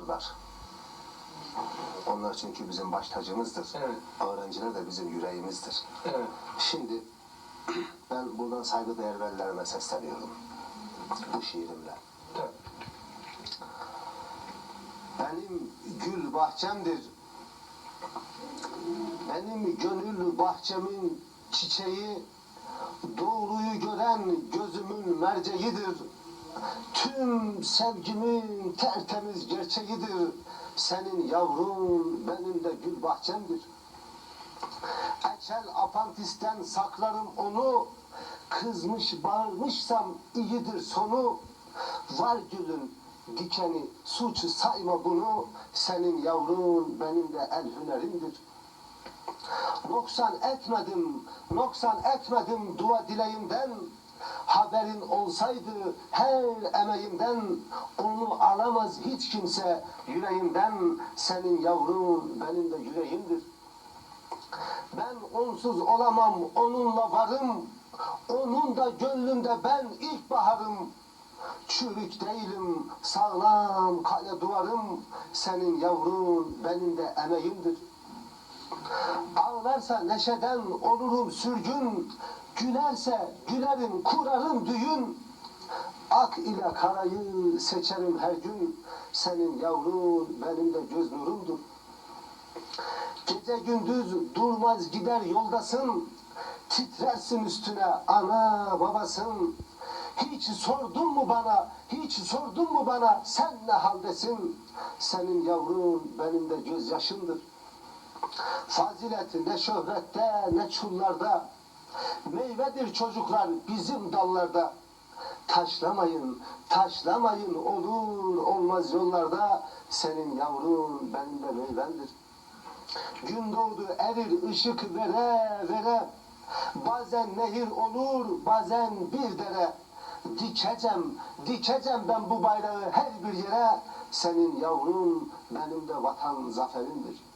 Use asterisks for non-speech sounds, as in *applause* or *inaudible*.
alırlar. Onlar çünkü bizim baş tacımızdır. Evet. Öğrenciler de bizim yüreğimizdir. Evet. Şimdi *clears throat* ben buradan saygıdeğer velilerime sesleniyorum. Bu şiirimle. Benim gül bahçemdir. Benim gönül bahçemin çiçeği, doğruyu gören gözümün merceğidir. Tüm sevgimin tertemiz gerçeğidir. Senin yavrun benim de gül bahçemdir. Eçel apantisten saklarım onu. Kızmış bağırmışsam iyidir sonu. Var gülün dikeni suçu sayma bunu. Senin yavrun benim de el hünerimdir. Noksan etmedim, noksan etmedim dua dileğimden. Haberin olsaydı her emeğimden onu alamaz hiç kimse yüreğimden. Senin yavrun benim de yüreğimdir. Ben onsuz olamam, onunla varım. Onun da gönlünde ben ilkbaharım. Çürük değilim, sağlam kale duvarım. Senin yavrun benim de emeğimdir. Ağlarsa neşeden olurum sürgün. Gülerse gülerim, kurarım düğün. Ak ile karayı seçerim her gün. Senin yavrun benim de göz nurumdur. Gece gündüz durmaz gider yoldasın. Titrersin üstüne ana babasın. Hiç sordun mu bana, hiç sordun mu bana sen ne haldesin? Senin yavrun benim de gözyaşımdır. Fazilet ne şöhrette ne çullarda. Meyvedir çocuklar bizim dallarda. Taşlamayın, taşlamayın olur olmaz yollarda. Senin yavrun benim de meyvendir. Gün doğdu erir ışık vere vere. Bazen nehir olur, bazen bir dere. Dikeceğim, dikeceğim ben bu bayrağı her bir yere. Senin yavrun benim de vatan zaferimdir.